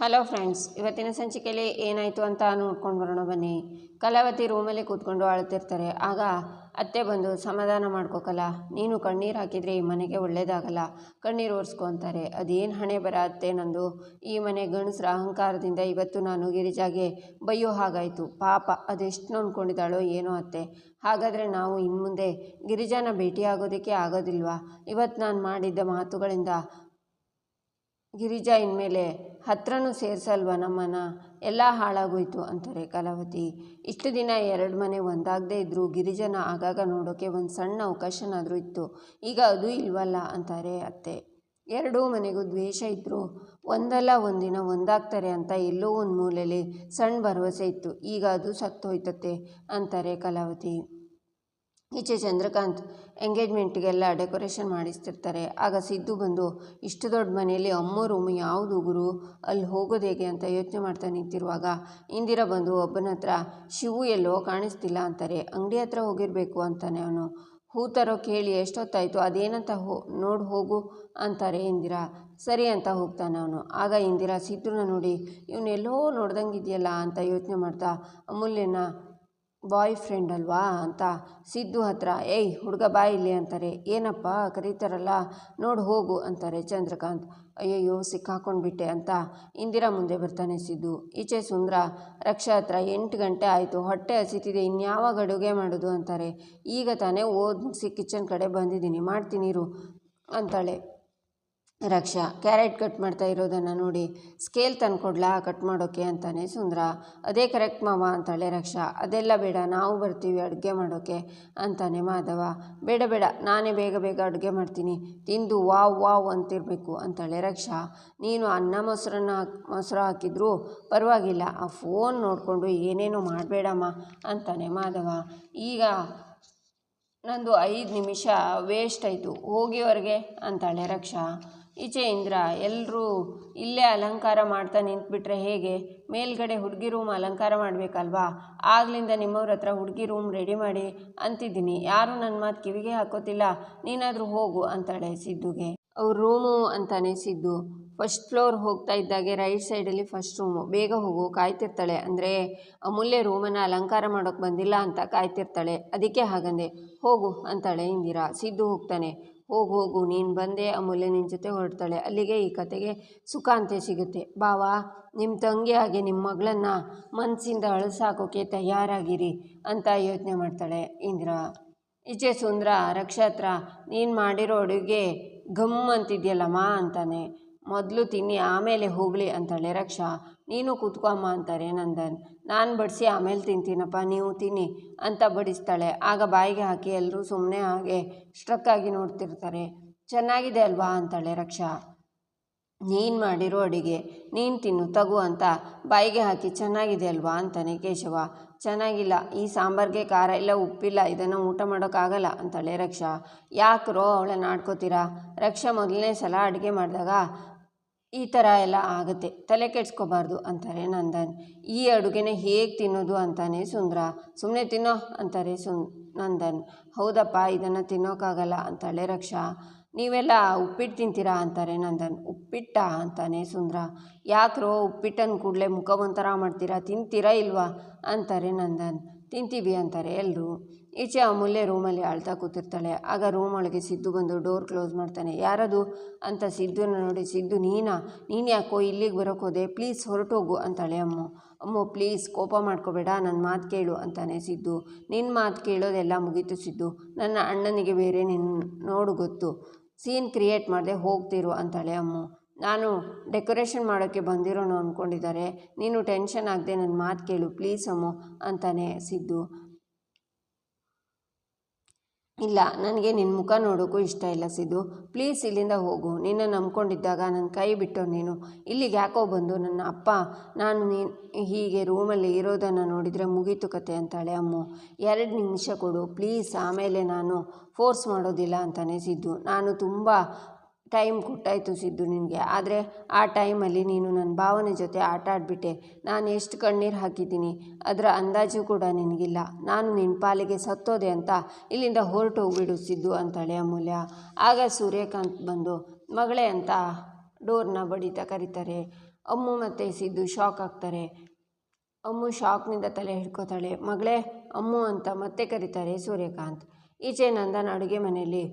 Hello friends, ಇವತ್ತಿನ ಸಂಚಿಕೆಯಲ್ಲಿ ಏನಾಯಿತು ಅಂತ ನೋಡ್ಕೊಂಡು ಬರೋಣ ಬನ್ನಿ. ಕಲಾವತಿ ರೂಮಲ್ಲಿ ಕೂತ್ಕೊಂಡು ಅಳ್ತಿರ್ತಾರೆ ಆಗ ಅತ್ತೆ ಬಂದು, ಸಮಾಧಾನ ಮಾಡ್ಕೋಕಲ್ಲ ನೀನು ಕಣ್ಣೀರು ಹಾಕಿದರೆ ಈ ಮನೆಗೆ ಒಳ್ಳೇದಾಗಲ್ಲ. ಕಣ್ಣೀರು ಒರೆಸ್ಕೊ ಅಂತಾರೆ. ಅದೇನು ಹಣೆ ಬರ ಅತ್ತೆ ನಂದು. ಈ ಮನೆ ಗಂಡಸ್ರ ಅಹಂಕಾರದಿಂದ ಇವತ್ತು ನಾನು ಗಿರಿಜಾಗೆ ಬೈಯೋ ಹಾಗಾಯಿತು. ಪಾಪ, ಅದೆಷ್ಟು ನೋಡ್ಕೊಂಡಿದ್ದಾಳೋ ಏನೋ ಅತ್ತೆ. ಹಾಗಾದರೆ ನಾವು ಇನ್ನು ಮುಂದೆ ಗಿರಿಜಾನ ಭೇಟಿಯಾಗೋದಕ್ಕೆ ಆಗೋದಿಲ್ವಾ? ಇವತ್ತು ನಾನು ಮಾಡಿದ್ದ ಮಾತುಗಳಿಂದ ಗಿರಿಜಾ ಇನ್ಮೇಲೆ ಹತ್ರನೂ ಸೇರಿಸಲ್ವ ನಮ್ಮನ್ನ? ಎಲ್ಲ ಹಾಳಾಗೋಯ್ತು ಅಂತಾರೆ ಕಲಾವತಿ. ಇಷ್ಟು ದಿನ ಎರಡು ಮನೆ ಒಂದಾಗದೇ ಇದ್ದರೂ ಗಿರಿಜನ ಆಗಾಗ ನೋಡೋಕ್ಕೆ ಒಂದು ಸಣ್ಣ ಅವಕಾಶನಾದರೂ ಇತ್ತು. ಈಗ ಅದು ಇಲ್ವಲ್ಲ ಅಂತಾರೆ ಅತ್ತೆ. ಎರಡೂ ಮನೆಗೂ ದ್ವೇಷ ಇದ್ದರು ಒಂದಲ್ಲ ಒಂದಿನ ಒಂದಾಗ್ತಾರೆ ಅಂತ ಎಲ್ಲೋ ಒಂದು ಮೂಲೆಯಲ್ಲಿ ಸಣ್ಣ ಭರವಸೆ ಇತ್ತು. ಈಗ ಅದು ಸತ್ತೋಯ್ತತ್ತೆ ಅಂತಾರೆ ಕಲಾವತಿ. ಈಚೆ ಚಂದ್ರಕಾಂತ್ ಎಂಗೇಜ್ಮೆಂಟ್ಗೆಲ್ಲ ಡೆಕೋರೇಷನ್ ಮಾಡಿಸ್ತಿರ್ತಾರೆ. ಆಗ ಸಿದ್ದು ಬಂದು, ಇಷ್ಟು ದೊಡ್ಡ ಮನೆಯಲ್ಲಿ ಅಮ್ಮ ರೂಮ್ ಯಾವುದು ಗುರು? ಅಲ್ಲಿ ಹೋಗೋದು ಹೇಗೆ ಅಂತ ಯೋಚನೆ ಮಾಡ್ತಾ ನಿಂತಿರುವಾಗ, ಇಂದಿರಾ ಬಂದು ಒಬ್ಬನ ಹತ್ರ, ಶಿವು ಎಲ್ಲೋ ಕಾಣಿಸ್ತಿಲ್ಲ ಅಂತಾರೆ. ಅಂಗಡಿ ಹತ್ರ ಹೋಗಿರಬೇಕು ಅಂತಾನೆ ಅವನು. ಹೂ ತರೋ ಕೇಳಿ ಎಷ್ಟೊತ್ತಾಯಿತು, ಅದೇನಂತ ಹೋ, ನೋಡಿ ಹೋಗು ಅಂತಾರೆ ಇಂದಿರಾ. ಸರಿ ಅಂತ ಹೋಗ್ತಾನೆ ಅವನು. ಆಗ ಇಂದಿರಾ ಸಿದ್ದುನ ನೋಡಿ ಇವನೆಲ್ಲೋ ನೋಡ್ದಂಗಿದೆಯಲ್ಲ ಅಂತ ಯೋಚನೆ ಮಾಡ್ತಾ, ಅಮೂಲ್ಯನ ಬಾಯ್ ಫ್ರೆಂಡ್ ಅಲ್ವಾ ಅಂತ ಸಿದ್ದು ಹತ್ರ, ಏಯ್, ಹುಡುಗ ಬಾ ಇಲ್ಲಿ ಅಂತಾರೆ. ಏನಪ್ಪ, ಕರೀತಾರಲ್ಲ, ನೋಡಿ ಹೋಗು ಅಂತಾರೆ ಚಂದ್ರಕಾಂತ್. ಅಯ್ಯಯ್ಯೋ ಸಿಕ್ಕಾಕೊಂಡ್ಬಿಟ್ಟೆ ಅಂತ ಇಂದಿರಾ ಮುಂದೆ ಬರ್ತಾನೆ ಸಿದ್ದು. ಈಚೆ ಸುಂದ್ರ, ರಕ್ಷಾ ಹತ್ರ ಎಂಟು ಗಂಟೆ ಆಯಿತು, ಹೊಟ್ಟೆ ಹಸಿತಿದೆ, ಇನ್ಯಾವಾಗ ಅಡುಗೆ ಮಾಡೋದು ಅಂತಾರೆ. ಈಗ ತಾನೇ ಓದ್ ಮುಗಿಸಿ ಕಿಚನ್ ಕಡೆ ಬಂದಿದ್ದೀನಿ, ಮಾಡ್ತೀನಿ ಇರು ಅಂತಾಳೆ. ರಕ್ಷಾ, ಕ್ಯಾರೆಟ್ ಕಟ್ ಮಾಡ್ತಾ ಇರೋದನ್ನು ನೋಡಿ ಸ್ಕೇಲ್ ತಂದ್ಕೊಡ್ಲಾ ಕಟ್ ಮಾಡೋಕ್ಕೆ ಅಂತಾನೆ ಸುಂದ್ರ. ಅದೇ ಕರೆಕ್ಟ್ ಮಾವ ಅಂತಾಳೆ ರಕ್ಷಾ. ಅದೆಲ್ಲ ಬೇಡ, ನಾವು ಬರ್ತೀವಿ ಅಡುಗೆ ಮಾಡೋಕ್ಕೆ ಅಂತಾನೆ ಮಾಧವ. ಬೇಡ ಬೇಡ, ನಾನೇ ಬೇಗ ಬೇಗ ಅಡುಗೆ ಮಾಡ್ತೀನಿ. ತಿಂದು ವಾವ್ ವಾವ್ ಅಂತಿರಬೇಕು ಅಂತಾಳೆ ರಕ್ಷಾ. ನೀನು ಅನ್ನ ಮೊಸರನ್ನ ಮೊಸರು ಹಾಕಿದ್ರು ಪರವಾಗಿಲ್ಲ, ಆ ಫೋನ್ ನೋಡಿಕೊಂಡು ಏನೇನೋ ಮಾಡಬೇಡಮ್ಮ ಅಂತಾನೆ ಮಾಧವ. ಈಗ ನಂದು ಐದು ನಿಮಿಷ ವೇಸ್ಟ್ ಆಯಿತು. ಹೋಗಿವರೆಗೆ ಅಂತಾಳೆ ರಕ್ಷಾ. ಈಚೆ ಇಂದ್ರ ಎಲ್ಲರೂ ಇಲ್ಲೇ ಅಲಂಕಾರ ಮಾಡ್ತಾ ನಿಂತ್ಬಿಟ್ರೆ ಹೇಗೆ? ಮೇಲ್ಗಡೆ ಹುಡುಗಿ ರೂಮ್ ಅಲಂಕಾರ ಮಾಡಬೇಕಲ್ವಾ? ಆಗ್ಲಿಂದ ನಿಮ್ಮವ್ರ ಹತ್ರ ಹುಡುಗಿ ರೂಮ್ ರೆಡಿ ಮಾಡಿ ಅಂತಿದ್ದೀನಿ. ಯಾರೂ ನನ್ನ ಮಾತು ಕಿವಿಗೆ ಹಾಕೋತಿಲ್ಲ. ನೀನಾದರೂ ಹೋಗು ಅಂತಾಳೆ ಸಿದ್ದುಗೆ. ಅವ್ರ ರೂಮು ಅಂತಾನೆ ಸಿದ್ದು. ಫಸ್ಟ್ ಫ್ಲೋರ್ ಹೋಗ್ತಾ ಇದ್ದಾಗೆ ರೈಟ್ ಸೈಡಲ್ಲಿ ಫಸ್ಟ್ ರೂಮು ಬೇಗ ಹೋಗು, ಕಾಯ್ತಿರ್ತಾಳೆ. ಅಂದರೆ ಅಮೂಲ್ಯ ರೂಮನ್ನು ಅಲಂಕಾರ ಮಾಡೋಕ್ಕೆ ಬಂದಿಲ್ಲ ಅಂತ ಕಾಯ್ತಿರ್ತಾಳೆ. ಅದಕ್ಕೆ ಹಾಗಂದೆ. ಹೋಗು ಅಂತಾಳೆ ಇಂದಿರಾ. ಸಿದ್ದು ಹೋಗ್ತಾನೆ. ಹೋಗು ಹೋಗು, ನೀನು ಬಂದೆ ಅಮೂಲ್ಯ ನಿನ್ನ ಜೊತೆ ಹೊರಡ್ತಾಳೆ. ಅಲ್ಲಿಗೆ ಈ ಕತೆಗೆ ಸುಖ ಅಂತೆ ಸಿಗುತ್ತೆ. ಬಾವಾ ನಿಮ್ಮ ತಂಗಿ ಹಾಗೆ ನಿಮ್ಮ ಮಗಳನ್ನು ಮನಸ್ಸಿಂದ ಅಳಸಾಕೋಕೆ ತಯಾರಾಗಿರಿ ಅಂತ ಯೋಚನೆ ಮಾಡ್ತಾಳೆ ಇಂದ್ರ. ಈಚೆ ಸುಂದ್ರ, ರಕ್ಷತ್ರ, ನೀನು ಮಾಡಿರೋ ಅಡುಗೆ ಘಮ್ ಅಂತಿದ್ಯಲ್ಲಮ್ಮ ಅಂತಾನೆ. ಮೊದಲು ತಿನ್ನಿ, ಆಮೇಲೆ ಹೋಗಲಿ ಅಂತಾಳೆ ರಕ್ಷಾ. ನೀನು ಕೂತ್ಕೊಮ್ಮ ಅಂತಾರೆ ನಂದನ್. ನಾನು ಬಡಿಸಿ ಆಮೇಲೆ ತಿಂತೀನಪ್ಪ, ನೀವು ತಿನ್ನಿ ಅಂತ ಬಡಿಸ್ತಾಳೆ. ಆಗ ಬಾಯಿಗೆ ಹಾಕಿ ಎಲ್ಲರೂ ಸುಮ್ಮನೆ ಹಾಗೆ ಸ್ಟ್ರಕ್ ಆಗಿ ನೋಡ್ತಿರ್ತಾರೆ. ಚೆನ್ನಾಗಿದೆ ಅಲ್ವಾ ಅಂತಾಳೆ ರಕ್ಷಾ. ನೀನು ಮಾಡಿರೋ ಅಡಿಗೆ, ನೀನು ತಿನ್ನು, ತಗು ಅಂತ ಬಾಯಿಗೆ ಹಾಕಿ ಚೆನ್ನಾಗಿದೆ ಅಲ್ವಾ ಅಂತಾನೆ ಕೇಶವ. ಚೆನ್ನಾಗಿಲ್ಲ, ಈ ಸಾಂಬಾರಿಗೆ ಖಾರ ಇಲ್ಲ, ಉಪ್ಪಿಲ್ಲ, ಇದನ್ನು ಊಟ ಮಾಡೋಕ್ಕಾಗಲ್ಲ ಅಂತಾಳೆ ರಕ್ಷಾ. ಯಾಕ್ರೋ ಅವಳನ್ನು ಆಡ್ಕೋತೀರಾ? ರಕ್ಷಾ ಮೊದಲನೇ ಸಲ ಅಡುಗೆ ಮಾಡಿದಾಗ ಈ ಥರ ಎಲ್ಲ ಆಗುತ್ತೆ. ತಲೆ ಕೆಡ್ಸ್ಕೋಬಾರ್ದು ಅಂತಾರೆ ನಂದನ್. ಈ ಅಡುಗೆನ ಹೇಗೆ ತಿನ್ನೋದು ಅಂತಾನೆ ಸುಂದ್ರ. ಸುಮ್ಮನೆ ತಿನ್ನೋ ಅಂತಾರೆ ಸುನ್ ನಂದನ್. ಹೌದಪ್ಪ, ಇದನ್ನು ತಿನ್ನೋಕ್ಕಾಗಲ್ಲ ಅಂತಾಳೆ ರಕ್ಷಾ. ನೀವೆಲ್ಲ ಉಪ್ಪಿಟ್ಟು ತಿಂತೀರಾ ಅಂತಾರೆ ನಂದನ್. ಉಪ್ಪಿಟ್ಟ ಅಂತಾನೆ ಸುಂದ್ರ. ಯಾಕ್ರೋ ಉಪ್ಪಿಟ್ಟನ್ನು ಕೂಡಲೇ ಮುಖ ಒಂಥರ ಮಾಡ್ತೀರಾ, ತಿಂತೀರಾ ಇಲ್ವಾ? ಅಂತಾರೆ ನಂದನ್. ತಿಂತೀವಿ ಅಂತಾರೆ ಎಲ್ಲರೂ ಈಚೆ ಅಮೂಲ್ಯ ರೂಮಲ್ಲಿ ಅಳ್ತಾ ಕೂತಿರ್ತಾಳೆ. ಆಗ ರೂಮ್ ಒಳಗೆ ಸಿದ್ದು ಬಂದು ಡೋರ್ ಕ್ಲೋಸ್ ಮಾಡ್ತಾನೆ. ಯಾರದು? ಅಂತ ಸಿದ್ದುನ ನೋಡಿ, ಸಿದ್ದು, ನೀನಾ? ನೀನು ಯಾಕೋ ಇಲ್ಲಿಗೆ ಬರೋಕೆ ಹೋದೆ? ಪ್ಲೀಸ್ ಹೊರಟೋಗು ಅಂತಾಳೆ ಅಮ್ಮ. ಅಮ್ಮ, ಪ್ಲೀಸ್ ಕೋಪ ಮಾಡ್ಕೋಬೇಡ ನನ್ನ ಮಾತು ಕೇಳು ಅಂತಾನೆ ಸಿದ್ದು. ನಿನ್ನ ಮಾತು ಕೇಳೋದೆಲ್ಲ ಮುಗೀತು ಸಿದ್ದು. ನನ್ನ ಅಣ್ಣನಿಗೆ ಬೇರೆ ನಿನ್ನ ನೋಡು ಗೊತ್ತು. ಸೀನ್ ಕ್ರಿಯೇಟ್ ಮಾಡದೆ ಹೋಗ್ತಿರು ಅಂತಾಳೆ ಅಮ್ಮ. ನಾನು ಡೆಕೋರೇಷನ್ ಮಾಡೋಕ್ಕೆ ಬಂದಿರೋನು ಅಂದ್ಕೊಂಡಿದ್ದಾರೆ ನೀನು ಟೆನ್ಷನ್ ಆಗದೆ ನನ್ನ ಮಾತು ಕೇಳು, ಪ್ಲೀಸ್ ಅಮ್ಮು ಅಂತಾನೆ ಸಿದ್ದು. ಇಲ್ಲ, ನನಗೆ ನಿನ್ನ ಮುಖ ನೋಡೋಕ್ಕೂ ಇಷ್ಟ ಇಲ್ಲ ಸಿದ್ದು. ಪ್ಲೀಸ್ ಇಲ್ಲಿಂದ ಹೋಗು. ನಿನ್ನ ನಂಬ್ಕೊಂಡಿದ್ದಾಗ ನನ್ನ ಕೈ ಬಿಟ್ಟು ನೀನು. ಇಲ್ಲಿಗೆ ಯಾಕೋ ಬಂದು ನನ್ನ ಅಪ್ಪ? ನಾನು ನೀನು ಹೀಗೆ ರೂಮಲ್ಲಿ ಇರೋದನ್ನು ನೋಡಿದರೆ ಮುಗೀತು ಕತೆ ಅಂತಾಳೆ ಅಮ್ಮು. ಎರಡು ನಿಮಿಷ ಕೊಡು. ಪ್ಲೀಸ್ ಆಮೇಲೆ ನಾನು ಫೋರ್ಸ್ ಮಾಡೋದಿಲ್ಲ ಅಂತಾನೆ ಸಿದ್ದು. ನಾನು ತುಂಬ ಟೈಮ್ ಕೊಟ್ಟಾಯಿತು ಸಿದ್ದು ನಿನಗೆ. ಆದರೆ ಆ ಟೈಮಲ್ಲಿ ನೀನು ನನ್ನ ಭಾವನೆ ಜೊತೆ ಆಟ ಆಡಿಬಿಟ್ಟೆ. ನಾನು ಎಷ್ಟು ಕಣ್ಣೀರು ಹಾಕಿದ್ದೀನಿ? ಅದರ ಅಂದಾಜು ಕೂಡ ನಿನಗಿಲ್ಲ. ನಾನು ನಿನ್ನ ಪಾಲಿಗೆ ಸತ್ತೋದೆ ಅಂತ ಇಲ್ಲಿಂದ ಹೊರಟು ಹೋಗ್ಬಿಡು ಸಿದ್ದು ಅಂತಾಳೆ ಅಮೂಲ್ಯ. ಆಗ ಸೂರ್ಯಕಾಂತ್ ಬಂದು, ಮಗಳೇ ಅಂತ ಡೋರ್ನ ಬಡಿತಾ ಕರೀತಾರೆ. ಅಮ್ಮು ಮತ್ತು ಸಿದ್ದು ಶಾಕ್ ಆಗ್ತಾರೆ. ಅಮ್ಮು ಶಾಕ್ನಿಂದ ತಲೆ ಹಿಡ್ಕೋತಾಳೆ. ಮಗಳೇ, ಅಮ್ಮು ಅಂತ ಮತ್ತೆ ಕರೀತಾರೆ ಸೂರ್ಯಕಾಂತ್. ಈಚೆ ನಂದನ ಅಡುಗೆ ಮನೆಯಲ್ಲಿ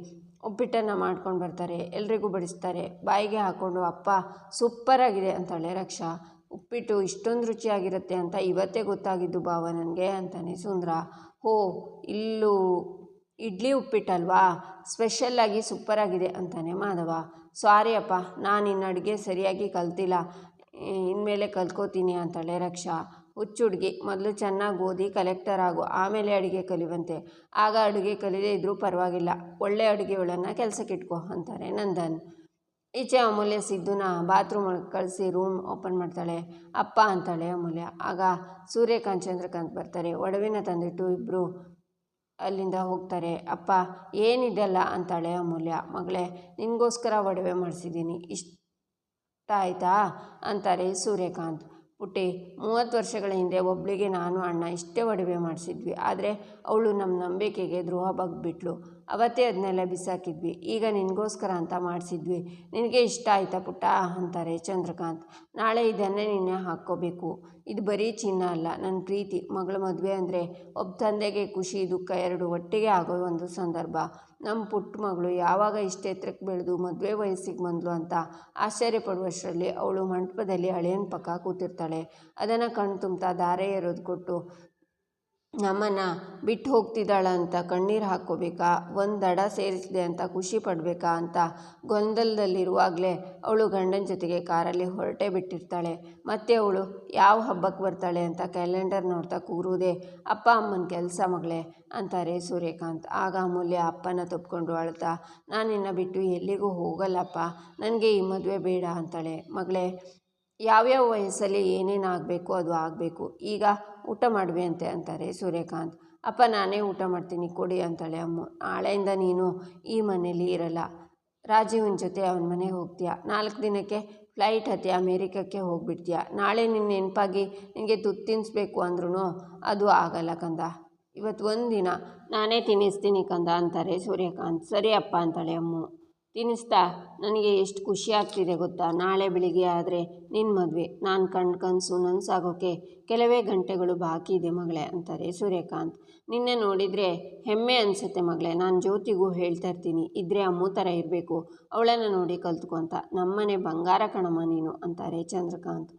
ಉಪ್ಪಿಟ್ಟನ್ನು ಮಾಡ್ಕೊಂಡು ಬರ್ತಾರೆ, ಎಲ್ರಿಗೂ ಬಡಿಸ್ತಾರೆ, ಬಾಯಿಗೆ ಹಾಕ್ಕೊಂಡು ಅಪ್ಪ ಸೂಪರಾಗಿದೆ ಅಂತಾಳೆ ರಕ್ಷಾ, ಉಪ್ಪಿಟ್ಟು ಇಷ್ಟೊಂದು ರುಚಿಯಾಗಿರುತ್ತೆ ಅಂತ ಇವತ್ತೇ ಗೊತ್ತಾಗಿದ್ದು ಭಾವ ನನಗೆ ಅಂತಾನೆ. ಸುಂದ್ರ, ಹೋ, ಇಲ್ಲೂ ಇಡ್ಲಿ ಉಪ್ಪಿಟ್ಟಲ್ವಾ? ಸ್ಪೆಷಲ್ಲಾಗಿ ಸೂಪರಾಗಿದೆ ಅಂತಾನೆ ಮಾಧವ. ಸಾರಿ ಅಪ್ಪ, ನಾನು ಇನ್ನು ಅಡುಗೆ ಸರಿಯಾಗಿ ಕಲ್ತಿಲ್ಲ, ಇನ್ಮೇಲೆ ಕಲ್ತ್ಕೋತೀನಿ ಅಂತಾಳೆ ರಕ್ಷಾ ಹುಚ್ಚುಡ್ಗಿ. ಮೊದಲು ಚೆನ್ನಾಗಿ ಓದಿ ಕಲೆಕ್ಟರ್ ಆಗು, ಆಮೇಲೆ ಅಡುಗೆ ಕಲಿವಂತೆ. ಆಗ ಅಡುಗೆ ಕಲಿದೇ ಇದ್ದರೂ ಪರವಾಗಿಲ್ಲ. ಒಳ್ಳೆ ಅಡುಗೆಗಳನ್ನು ಕೆಲಸಕ್ಕೆ ಇಟ್ಕೋ ಅಂತಾರೆ ನಂದನ್. ಈಚೆ ಅಮೂಲ್ಯ ಸಿದ್ದುನ ಬಾತ್ರೂಮ್ ಒಳಗೆ ಕಳಿಸಿ ರೂಮ್ ಓಪನ್ ಮಾಡ್ತಾಳೆ. ಅಪ್ಪ ಅಂತಾಳೆ ಅಮೂಲ್ಯ. ಆಗ ಸೂರ್ಯಕಾಂತ್ ಚಂದ್ರಕಾಂತ್ ಬರ್ತಾರೆ. ಒಡವೆನ ತಂದಿಟ್ಟು ಇಬ್ಬರು ಅಲ್ಲಿಂದ ಹೋಗ್ತಾರೆ. ಅಪ್ಪ ಏನಿದೆಲ್ಲ ಅಂತಾಳೆ ಅಮೂಲ್ಯ. ಮಗಳೇ, ನಿನಗೋಸ್ಕರ ಒಡವೆ ಮಾಡಿಸಿದ್ದೀನಿ. ಇಷ್ಟ ಆಯಿತಾ? ಅಂತಾರೆ ಸೂರ್ಯಕಾಂತ್. ಪುಟ್ಟಿ, ಮೂವತ್ತು ವರ್ಷಗಳ ಹಿಂದೆ ಒಬ್ಬಳಿಗೆ ನಾನು ಅಣ್ಣ ಇಷ್ಟೇ ಒಡವೆ ಮಾಡಿಸಿದ್ವಿ. ಆದರೆ ಅವಳು ನಮ್ಮ ನಂಬಿಕೆಗೆ ದ್ರೋಹ ಬಗ್ಬಿಟ್ಲು. ಅವತ್ತೇ ಅದನ್ನೆಲ್ಲ ಬಿಸಾಕಿದ್ವಿ. ಈಗ ನಿನಗೋಸ್ಕರ ಅಂತ ಮಾಡಿಸಿದ್ವಿ. ನಿನಗೆ ಇಷ್ಟ ಆಯ್ತಾ ಪುಟ್ಟ? ಅಂತಾರೆ ಚಂದ್ರಕಾಂತ್. ನಾಳೆ ಇದನ್ನೇ ನಿನ್ನೆ ಹಾಕ್ಕೋಬೇಕು. ಇದು ಬರೀ ಚಿನ್ನ ಅಲ್ಲ ನನ್ನ ಪ್ರೀತಿ. ಮಗಳ ಮದುವೆ ಅಂದರೆ ಒಬ್ಬ ತಂದೆಗೆ ಖುಷಿ, ದುಃಖ ಎರಡು ಒಟ್ಟಿಗೆ ಆಗೋ ಒಂದು ಸಂದರ್ಭ. ನಮ್ಮ ಪುಟ್ಟ ಮಗಳು ಯಾವಾಗ ಇಷ್ಟು ಎತ್ತರಕ್ಕೆ ಬೆಳೆದು ಮದುವೆ ವಯಸ್ಸಿಗೆ ಬಂದ್ಲು ಅಂತ ಆಶ್ಚರ್ಯಪಡುವಷ್ಟರಲ್ಲಿ ಅವಳು ಮಂಟಪದಲ್ಲಿ ಹಳೆಯನ ಪಕ್ಕ ಕೂತಿರ್ತಾಳೆ. ಅದನ್ನು ಕಣ್ಣು ತುಂಬ್ತಾ ದಾರೆ ಎರೋದು ಕೊಟ್ಟು ನಮ್ಮನ್ನು ಬಿಟ್ಟು ಹೋಗ್ತಿದ್ದಾಳ ಅಂತ ಕಣ್ಣೀರು ಹಾಕ್ಕೋಬೇಕಾ? ಒಂದು ದಡ ಸೇರಿಸಿದೆ ಅಂತ ಖುಷಿ ಪಡಬೇಕಾ ಅಂತ ಗೊಂದಲದಲ್ಲಿರುವಾಗಲೇ ಅವಳು ಗಂಡನ ಜೊತೆಗೆ ಕಾರಲ್ಲಿ ಹೊರಟೇ ಬಿಟ್ಟಿರ್ತಾಳೆ. ಮತ್ತೆ ಅವಳು ಯಾವ ಹಬ್ಬಕ್ಕೆ ಬರ್ತಾಳೆ ಅಂತ ಕ್ಯಾಲೆಂಡರ್ ನೋಡ್ತಾ ಕೂರುವುದೇ, ಅಪ್ಪ ಅಮ್ಮನ ಕೆಲಸ ಮಗಳೇ ಅಂತಾರೆ ಸೂರ್ಯಕಾಂತ್. ಆಗ ಅಮೂಲ್ಯ ಅಪ್ಪನ ತಪ್ಪಿಕೊಂಡು ಅಳ್ತಾ, ನಾನು ಬಿಟ್ಟು ಎಲ್ಲಿಗೂ ಹೋಗಲ್ಲಪ್ಪ, ನನಗೆ ಈ ಮದುವೆ ಬೇಡ ಅಂತಾಳೆ. ಮಗಳೇ, ಯಾವ್ಯಾವ ವಯಸ್ಸಲ್ಲಿ ಏನೇನು ಆಗಬೇಕು ಅದು ಆಗಬೇಕು. ಈಗ ಊಟ ಮಾಡುವೆ ಅಂತ ಅಂತಾರೆ ಸೂರ್ಯಕಾಂತ್. ಅಪ್ಪ, ನಾನೇ ಊಟ ಮಾಡ್ತೀನಿ, ಕೊಡಿ ಅಂತಾಳೆ ಅಮ್ಮ. ನಾಳೆಯಿಂದ ನೀನು ಈ ಮನೇಲಿ ಇರಲ್ಲ. ರಾಜೀವನ ಜೊತೆ ಅವನ ಮನೆಗೆ ಹೋಗ್ತೀಯ? ನಾಲ್ಕು ದಿನಕ್ಕೆ ಫ್ಲೈಟ್ ಹತ್ತಿ ಅಮೇರಿಕಕ್ಕೆ ಹೋಗ್ಬಿಡ್ತೀಯ? ನಾಳೆ ನಿನ್ನ ನೆನಪಾಗಿ ನಿನಗೆ ತುತ್ತು ತಿನ್ನಿಸ್ಬೇಕು ಅಂದ್ರೂ ಅದು ಆಗಲ್ಲ ಕಂದ. ಇವತ್ತು ಒಂದು ದಿನ ನಾನೇ ತಿನ್ನಿಸ್ತೀನಿ ಕಂದ ಅಂತಾರೆ ಸೂರ್ಯಕಾಂತ್. ಸರಿ ಅಪ್ಪ, ಅಂತಾಳೆ ಅಮ್ಮು. ತಿನ್ನಿಸ್ತಾ, ನನಗೆ ಎಷ್ಟು ಖುಷಿ ಆಗ್ತಿದೆ ಗೊತ್ತಾ? ನಾಳೆ ಬೆಳಿಗ್ಗೆ ಆದರೆ ನಿನ್ನ ಮದುವೆ. ನಾನು ಕಂಡು ಕನಸು ನನಸಾಗೋಕ್ಕೆ ಕೆಲವೇ ಗಂಟೆಗಳು ಬಾಕಿ ಇದೆ ಮಗಳೇ, ಅಂತಾರೆ ಸೂರ್ಯಕಾಂತ್. ನಿನ್ನೆ ನೋಡಿದರೆ ಹೆಮ್ಮೆ ಅನಿಸುತ್ತೆ ಮಗಳೇ. ನಾನು ಜ್ಯೋತಿಗೂ ಹೇಳ್ತಾ ಇರ್ತೀನಿ, ಇದ್ರೆ ಅಮ್ಮು ಥರ ಇರಬೇಕು. ಅವಳನ್ನು ನೋಡಿ ಕಲ್ತ್ಕೊ ಅಂತ. ನಮ್ಮನೆ ಬಂಗಾರ ಕಣಮ್ಮ ನೀನು, ಅಂತಾರೆ ಚಂದ್ರಕಾಂತ್.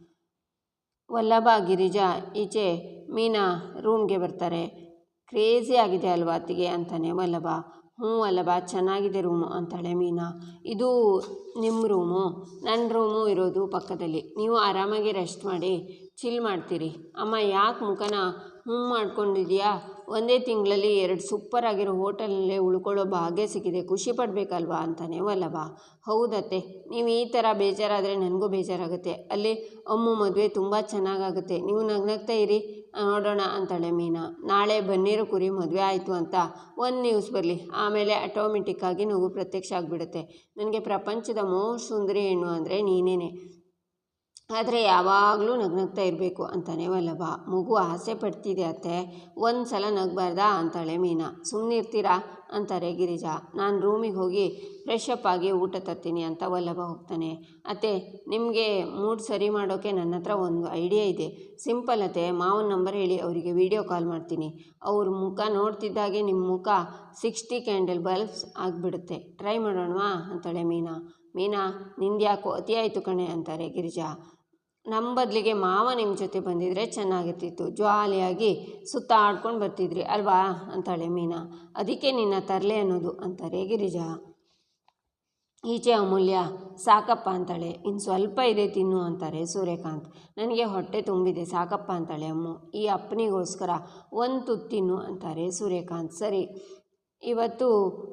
ವಲ್ಲಭ, ಗಿರಿಜಾ, ಈಚೆ ಮೀನಾ ರೂಮ್ಗೆ ಬರ್ತಾರೆ. ಕ್ರೇಜಿ ಆಗಿದೆ ಅಲ್ವಾ ಅತ್ತಿಗೆ, ಅಂತಾನೆ ವಲ್ಲಭ. ಹ್ಞೂ ವಲ್ಲಭ ಚೆನ್ನಾಗಿದೆ ರೂಮು ಅಂತಾಳೆ ಮೀನಾ. ಇದು ನಿಮ್ಮ ರೂಮು ನನ್ನ ರೂಮು ಇರೋದು ಪಕ್ಕದಲ್ಲಿ. ನೀವು ಆರಾಮಾಗಿ ರೆಸ್ಟ್ ಮಾಡಿ, ಚಿಲ್ ಮಾಡ್ತೀರಿ. ಅಮ್ಮ, ಯಾಕೆ ಮುಖನ ಹ್ಞೂ ಮಾಡ್ಕೊಂಡಿದ್ಯಾ? ಒಂದೇ ತಿಂಗಳಲ್ಲಿ ಎರಡು ಸೂಪರ್ ಆಗಿರೋ ಹೋಟೆಲಲ್ಲೇ ಉಳ್ಕೊಳ್ಳೋ ಭಾಗ್ಯ ಸಿಕ್ಕಿದೆ. ಖುಷಿ ಪಡಬೇಕಲ್ವಾ ಅಂತಾನೆ ವಲ್ಲಭ. ಹೌದತ್ತೆ, ನೀವು ಈ ಥರ ಬೇಜಾರಾದರೆ ನನಗೂ ಬೇಜಾರಾಗುತ್ತೆ. ಅಲ್ಲಿ ಅಮ್ಮ ಮದುವೆ ತುಂಬ ಚೆನ್ನಾಗಾಗುತ್ತೆ. ನೀವು ನಗ್ನಗ್ತಾ ಇರಿ. ನೋಡೋಣ ಅಂತಾಳೆ ಮೀನಾ. ನಾಳೆ ಬನ್ನೀರು ಕುರಿ ಮದುವೆ ಆಯಿತು ಅಂತ. ಒಂದು ನ್ಯೂಸ್ ಬರಲಿ. ಆಮೇಲೆ ಆಟೋಮೆಟಿಕ್ಕಾಗಿ ನಗು ಪ್ರತ್ಯಕ್ಷ ಆಗಿಬಿಡುತ್ತೆ. ನನಗೆ ಪ್ರಪಂಚದ ಮೋಸ್ಟ್ ಸುಂದರಿ ಹೆಣ್ಣು ಅಂದರೆ ನೀನೇನೆ. ಆದರೆ ಯಾವಾಗಲೂ ನಗ್ನಗ್ತಾ ಇರಬೇಕು ಅಂತಾನೆ ವಲ್ಲಭ. ಮಗು ಆಸೆ ಪಡ್ತಿದೆ ಅತ್ತೆ. ಒಂದು ಸಲ ನಗಬಾರ್ದಾ ಅಂತಾಳೆ ಮೀನಾ. ಸುಮ್ಮನೆ ಇರ್ತೀರಾ ಅಂತಾರೆ, ಗಿರಿಜಾ. ನಾನು ರೂಮಿಗೆ ಹೋಗಿ ಫ್ರೆಶ್ ಅಪ್ ಆಗಿ ಊಟ ತರ್ತೀನಿ ಅಂತ ವಲ್ಲಭ ಹೋಗ್ತಾನೆ. ಅತ್ತೆ, ನಿಮಗೆ ಮೂಡ್ ಸರಿ ಮಾಡೋಕ್ಕೆ ನನ್ನ ಹತ್ರ ಒಂದು ಐಡಿಯಾ ಇದೆ. ಸಿಂಪಲ್ ಅತ್ತೆ, ಮಾವನ ನಂಬರ್ ಹೇಳಿ, ಅವರಿಗೆ ವಿಡಿಯೋ ಕಾಲ್ ಮಾಡ್ತೀನಿ. ಅವ್ರ ಮುಖ ನೋಡ್ತಿದ್ದಾಗೆ ನಿಮ್ಮ ಮುಖ ಸಿಕ್ಸ್ಟಿ ಕ್ಯಾಂಡಲ್ ಬಲ್ಬ್ಸ್ ಆಗಿಬಿಡುತ್ತೆ. ಟ್ರೈ ಮಾಡೋಣವಾ? ಅಂತಾಳೆ ಮೀನಾ. ಮೀನಾ, ನಿಂದ್ಯಾಕೋ? ಅತಿಯಾಯಿತು ಕಣೆ, ಅಂತಾರೆ ಗಿರಿಜಾ. ನಮ್ಮ ಬದಲಿಗೆ ಮಾವ ನಿಮ್ಮ ಜೊತೆ ಬಂದಿದ್ರೆ ಚೆನ್ನಾಗಿರ್ತಿತ್ತು. ಜಾಲಿಯಾಗಿ ಸುತ್ತಾಡ್ಕೊಂಡು ಬರ್ತಿದ್ರಿ ಅಲ್ವಾ? ಅಂತಾಳೆ ಮೀನಾ. ಅದಕ್ಕೆ ನಿನ್ನ ತರಲೆ ಅನ್ನೋದು ಅಂತಾರೆ ಗಿರಿಜಾ. ಈಚೆ ಅಮೂಲ್ಯ, ಸಾಕಪ್ಪ ಅಂತಾಳೆ. ಇನ್ನು ಸ್ವಲ್ಪ ಇದೆ ತಿನ್ನು ಅಂತಾರೆ ಸೂರ್ಯಕಾಂತ್. ನನಗೆ ಹೊಟ್ಟೆ ತುಂಬಿದೆ, ಸಾಕಪ್ಪ ಅಂತಾಳೆ ಅಮ್ಮು. ಈ ಅಪ್ಪನಿಗೋಸ್ಕರ ಒಂದು ತುತ್ತು ತಿನ್ನು ಅಂತಾರೆ ಸೂರ್ಯಕಾಂತ್. ಸರಿ, ಇವತ್ತು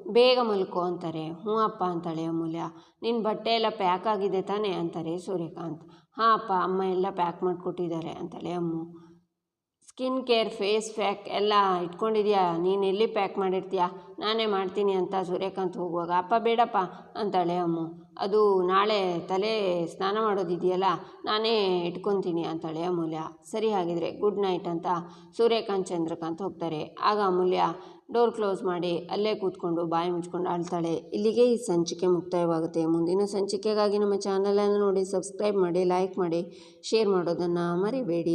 ಬೇಗ ಮಲ್ಕೋ ಅಂತಾರೆ. ಹ್ಞೂ ಅಪ್ಪ ಅಂತಾಳೆ ಅಮೂಲ್ಯ. ನಿನ್ನ ಬಟ್ಟೆ ಎಲ್ಲ ಪ್ಯಾಕ್ ಆಗಿದೆ ತಾನೇ? ಅಂತಾರೆ ಸೂರ್ಯಕಾಂತ್. ಹಾಂ ಅಪ್ಪ ಅಮ್ಮ ಎಲ್ಲ ಪ್ಯಾಕ್ ಮಾಡಿಕೊಟ್ಟಿದ್ದಾರೆ ಅಂತಾಳೆ, Ammu. Skin care face pack ಎಲ್ಲ ಇಟ್ಕೊಂಡಿದ್ಯಾ? ನೀನು ಎಲ್ಲಿ ಪ್ಯಾಕ್ ಮಾಡಿರ್ತೀಯಾ? ನಾನೇ ಮಾಡ್ತೀನಿ ಅಂತ ಸೂರ್ಯಕಾಂತ್ ಹೋಗುವಾಗ, ಅಪ್ಪ, ಬೇಡಪ್ಪ ಅಂತಾಳೆ ಅಮ್ಮು. ಅದು ನಾಳೆ ತಲೆ ಸ್ನಾನ ಮಾಡೋದಿದೆಯಲ್ಲ, ನಾನೇ ಇಟ್ಕೊತೀನಿ ಅಂತಾಳೆ ಅಮೂಲ್ಯ. ಸರಿ ಹಾಗಿದ್ರೆ, ಗುಡ್ ನೈಟ್ ಅಂತ ಸೂರ್ಯಕಾಂತ್, ಚಂದ್ರಕಾಂತ್ ಹೋಗ್ತಾರೆ. ಆಗ ಅಮೂಲ್ಯ ಡೋರ್ ಕ್ಲೋಸ್ ಮಾಡಿ, ಅಲ್ಲೇ ಕೂತ್ಕೊಂಡು ಬಾಯಿ ಮುಚ್ಕೊಂಡು ಅಳ್ತಾಳೆ ಇಲ್ಲಿಗೆ ಈ ಸಂಚಿಕೆ ಮುಕ್ತಾಯವಾಗುತ್ತೆ. ಮುಂದಿನ ಸಂಚಿಕೆಗಾಗಿ ನಮ್ಮ ಚಾನಲನ್ನು ನೋಡಿ ಸಬ್ಸ್ಕ್ರೈಬ್ ಮಾಡಿ ಲೈಕ್ ಮಾಡಿ ಶೇರ್ ಮಾಡೋದನ್ನು ಮರಿಬೇಡಿ.